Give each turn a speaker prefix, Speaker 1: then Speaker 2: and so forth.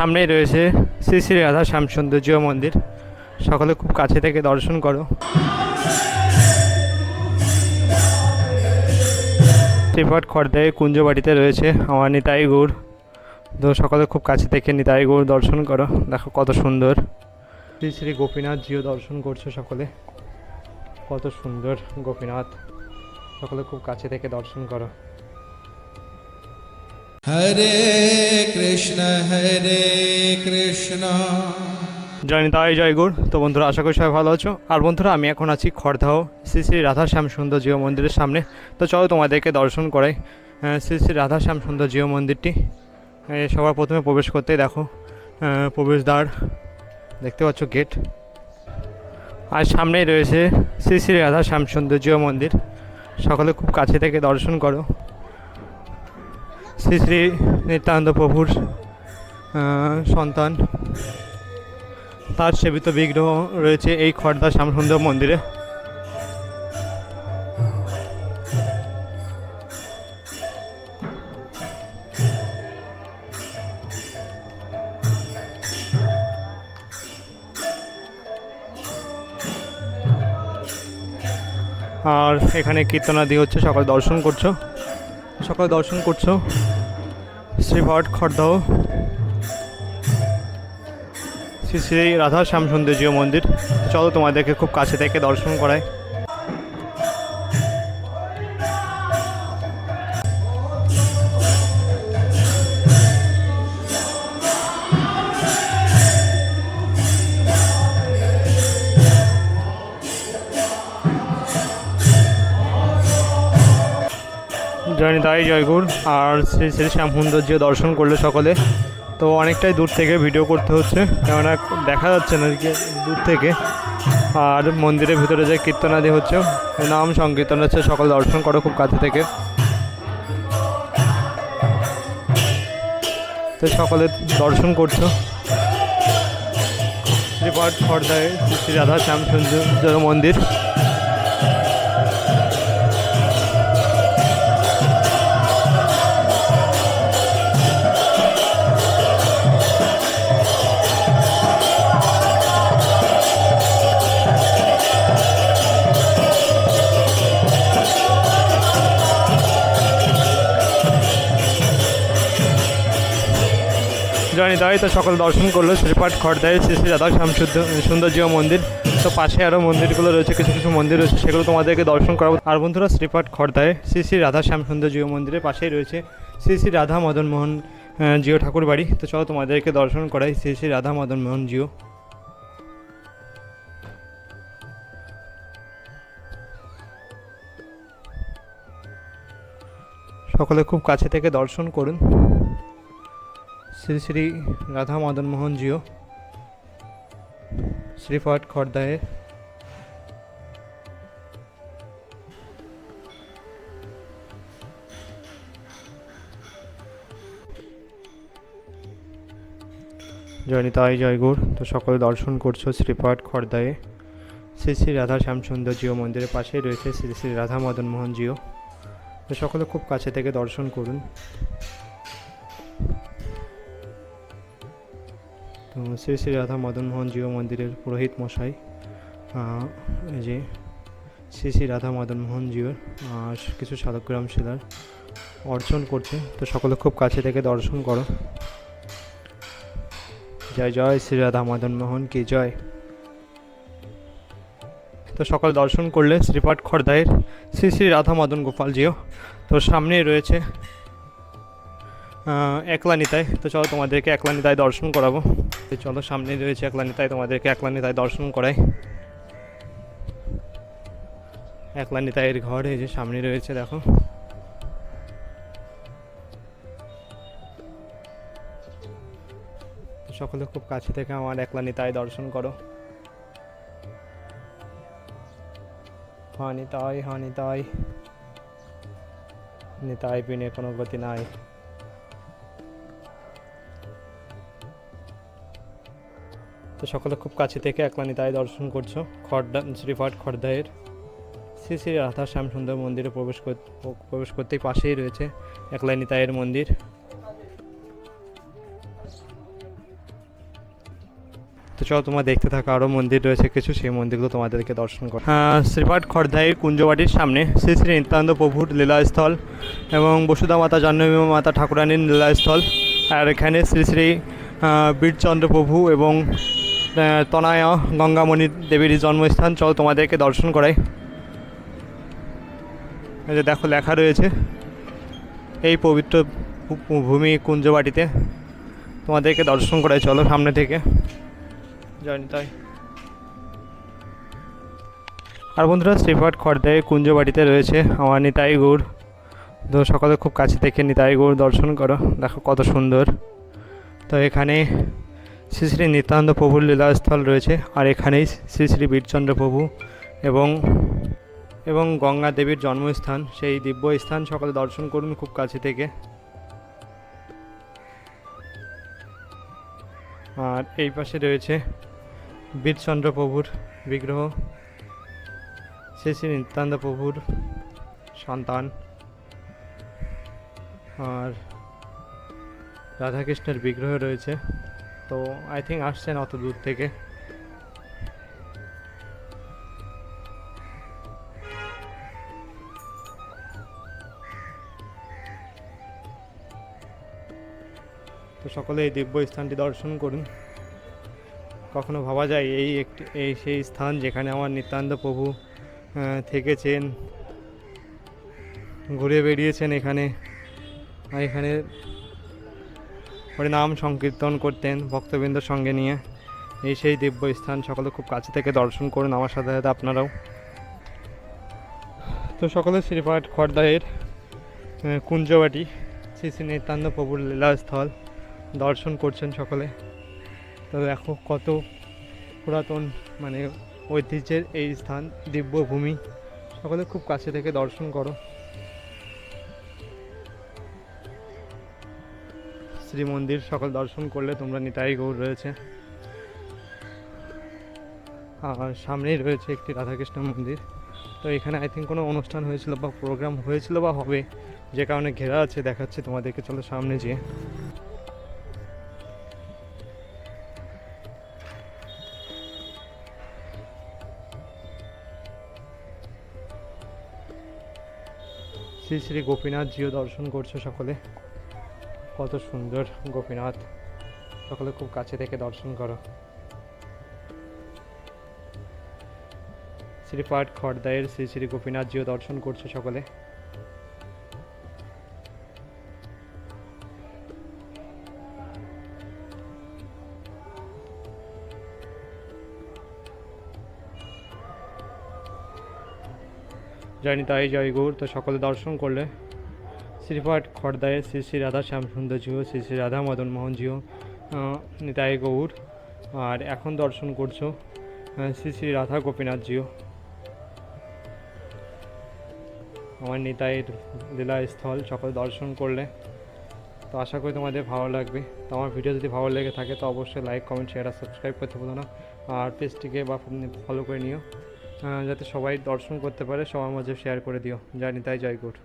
Speaker 1: সামনেই রয়েছে শ্রী শ্রী রাধা শ্যাম সৌন্দর্য মন্দির। সকলে খুব কাছে থেকে দর্শন করো। ত্রিপাট খড়দায় কুঞ্জবাড়িতে রয়েছে আমার নিতাই গৌড় তো সকলে খুব কাছে থেকে নিতাই গৌড় দর্শন করো। দেখো কত সুন্দর। শ্রী শ্রী গোপীনাথ জিও দর্শন করছ সকলে। কত সুন্দর গোপীনাথ। সকলে খুব কাছে থেকে দর্শন করো।
Speaker 2: হরে কৃষ্ণ হরে কৃষ্ণ।
Speaker 1: জয় নিতাই, জয় গুর। তো বন্ধুরা, আশা করি সবাই ভালো আছো। আর বন্ধুরা, আমি এখন আছি খড়দাহ শ্রী শ্রী রাধাশ্যাম সুন্দর জিও মন্দিরের সামনে। তো চলো তোমাদেরকে দর্শন করাই। শ্রী শ্রী রাধাশ্যাম সুন্দর জিও মন্দিরটি সবার প্রথমে প্রবেশ করতেই দেখো। প্রবেশদ্বার। দেখতে পাচ্ছ গেট। আর সামনেই রয়েছে শ্রী শ্রী রাধা শ্যামসুন্দর জিও মন্দির। সকলে খুব কাছে থেকে দর্শন করো। শ্রী শ্রী নিত্যানন্দ প্রভুর সন্তান। তার সেবিত বিগ্রহ রয়েছে এই খড়দা শ্যামসুন্দর মন্দিরে। আর এখানে কীর্তনাদি হচ্ছে, সকাল দর্শন করছ। সকাল দর্শন করছ। শ্রীভট খড়দাহ, শ্রী শ্রী রাধা শ্যাম সৌন্দর্য মন্দির। চলো তোমাদেরকে খুব কাছে থেকে দর্শন করায় জয় নিতাই জয়গুর। আর শ্রী শ্রী শ্যাম সৌন্দর্য দর্শন করলে সকলে। তো অনেকটাই দূর থেকে ভিডিও করতে হচ্ছে, কেননা দেখা যাচ্ছে না দূর থেকে। আর মন্দিরের ভিতরে যে কীর্তনাদি হচ্ছে, নাম সংকীর্তন হচ্ছে, সকল দর্শন করো খুব কাছে থেকে। তো সকলে দর্শন করছ। শ্রীপাঠ খড়দায় শ্রী রাধা শ্যাম সুন্দর মন্দির। জয় নিতাই তো সকল দর্শন করল, শ্রীপাঠ খড়দায় শ্রী শ্রী রাধা শ্যাম শুদ্ধ সৌন্দর্য মন্দির। তো পাশে আরও মন্দিরগুলো রয়েছে, কিছু কিছু মন্দির রয়েছে, সেগুলো তোমাদেরকে দর্শন করাবো। আর বন্ধুরা, শ্রীপাঠ খড়দায় শ্রী শ্রী রাধা শ্যাম সৌন্দর্য মন্দিরের পাশেই রয়েছে শ্রী শ্রী রাধা, মদন মোহন জিও ঠাকুর বাড়ি। তো চলো তোমাদেরকে দর্শন করাই শ্রী শ্রী রাধা, মদন মোহন, জিও। সকলে খুব কাছে থেকে দর্শন করুন। শ্রী শ্রী রাধা মদন মোহন জিও শ্রীফট খড়দায়ে। জয়নিতাই জয়গুর তো সকলে দর্শন করছ শ্রীপাঠ খর্দায়ে শ্রী শ্রী রাধা শ্যামসুন্দর জিও মন্দিরের পাশেই রয়েছে শ্রী শ্রী রাধা মদন মোহন জিও। তো সকলে খুব কাছে থেকে দর্শন করুন। তো শ্রী শ্রী রাধা মদন মোহন জিও মন্দিরের পুরোহিত মশাই যে শ্রী শ্রী রাধা মদন মোহন জিওর কিছু শালগ্রাম শিলার অর্চন করছে। তো সকলে খুব কাছে থেকে দর্শন করো। জয় জয় শ্রী রাধা মদন মোহন কি জয়। তো সকাল দর্শন করলে শ্রীপাঠ খড়দায়ের শ্রী শ্রী রাধা মদন গোপাল জিও। তো সামনেই রয়েছে আহ, একলা নিতাই তো চলো তোমাদেরকে একলা নিতাই দর্শন করাবো। তো চলো, সামনেই রয়েছে একলা নিতাই তোমাদেরকে একলা নিতাই দর্শন করাই। একলা নিতাইয়ের ঘর, এই যে সামনে রয়েছে, দেখো। সকলে খুব কাছে থেকে আমার একলা নিতাই দর্শন করো। হ্যাঁ নিতাই হ্যাঁ নিতাই নিতাই পিনে কোনো গতি নাই। তো সকলে খুব কাছে থেকে একলানি তাই দর্শন করছ। খড়দা শ্রীপাঠ খড়দায়ের শ্রী শ্রী রাধা শ্যাম সুন্দর মন্দিরে প্রবেশ প্রবেশ করতেই পাশেই রয়েছে একলা নিতাইয়ের মন্দির। তো চলো তোমার দেখতে থাকা আরও মন্দির রয়েছে কিছু, সেই মন্দিরগুলো তোমাদেরকে দর্শন করো হ্যাঁ শ্রীপাঠ খড়দাইয়ের কুঞ্জবাটির সামনে শ্রী শ্রী নিত্যানন্দ প্রভুর লীলাস্থল এবং বসুধা মাতা জাহ্নবী মাতা ঠাকুরানীর লীলাস্থল। আর এখানে শ্রী শ্রী বীরচন্দ্র প্রভু এবং তনয়া, গঙ্গামণি দেবীর জন্মস্থান। চলো তোমাদেরকে দর্শন করাই। এই যে দেখো, লেখা রয়েছে এই পবিত্র ভূমি কুঞ্জবাটিতে। তোমাদেরকে দর্শন করাই, চলো সামনে থেকে। জানি তাই আর বন্ধুরা শ্রীপাঠ খড়দায় কুঞ্জবাটিতে রয়েছে আমার নিতাই গৌড় তো সকালে খুব কাছে থেকে নিতাই গৌড় দর্শন করো। দেখো কত সুন্দর। তো এখানে শ্রী শ্রী নিত্যানন্দ প্রভুর লীলাস্থল রয়েছে, আর এখানেই শ্রী শ্রী বীরচন্দ্র প্রভু এবং এবং গঙ্গা দেবীর জন্মস্থান। সেই দিব্য স্থান সকালে দর্শন করুন খুব কাছে থেকে। আর এই পাশে রয়েছে বীরচন্দ্র প্রভুর বিগ্রহ। শ্রী শ্রী নিত্যানন্দ প্রভুর সন্তান। আর রাধাকৃষ্ণের বিগ্রহ রয়েছে। তো আই থিঙ্ক আসছেন অত দূর থেকে। তো সকলে এই দিব্য স্থানটি দর্শন করুন। কখনো ভাবা যায় এই একটি, এই সেই স্থান যেখানে আমার নিত্যানন্দ প্রভু থেকেছেন, ঘুরে বেরিয়েছেন এখানে। আর এখানে নাম সংকীর্তন করতেন ভক্তবৃন্দর সঙ্গে নিয়ে। এই সেই দিব্য স্থান, সকলে খুব কাছে থেকে দর্শন করুন আমার সাথে সাথে আপনারাও। তো সকলে শ্রীপাঠ খর্দায়ের কুঞ্জবাটি, শ্রী শ্রী নিত্যানন্দ প্রভুর লীলাস্থল দর্শন করছেন সকলে। তো দেখো কত পুরাতন মানে ঐতিহ্যের এই স্থান, দিব্যভূমি। সকলে খুব কাছে থেকে দর্শন করো। শ্রী মন্দির সকল দর্শন করলে তোমরা নিতাই গৌর রয়েছে। আর সামনেই রয়েছে একটি রাধাকৃষ্ণ মন্দির। তো এখানে আই থিঙ্ক কোনো অনুষ্ঠান হয়েছিল বা প্রোগ্রাম হয়েছিল বা হবে, যে কারণে ঘেরা আছে, দেখাচ্ছে তোমাদেরকে। চলো সামনে যেয়ে। শ্রী শ্রী গোপীনাথ জিও দর্শন করছ সকলে। কত সুন্দর গোপীনাথ। সকলে খুব কাছে থেকে দর্শন করো। শ্রীপাঠ খড়দায়ের শ্রী শ্রী গোপীনাথ জিও দর্শন করছে সকলে। জয় নিতাই, জয় গৌর, তো সকলে দর্শন করলে শ্রীপাঠ খড়দায়ের শ্রী শ্রী রাধা শ্যাম সুন্দর জিও শ্রী শ্রী রাধা মদন মোহন জিও নিতাই গৌর আর এখন দর্শন করছ শ্রী শ্রী রাধা গোপীনাথ জিও আমার নিতাইয়ের লীলা স্থল সকলে দর্শন করলে। তো আশা করি তোমাদের ভালো লাগবে। তো আমার ভিডিও যদি ভালো লেগে থাকে, তো অবশ্যই লাইক কমেন্ট শেয়ার আর সাবস্ক্রাইব করতে ভুলো না। আর পেজটিকে বা ফলো করে নিও যাতে সবাই দর্শন করতে পারে, সবার মাঝে শেয়ার করে দিও। জয় নিতাই, জয় গুড।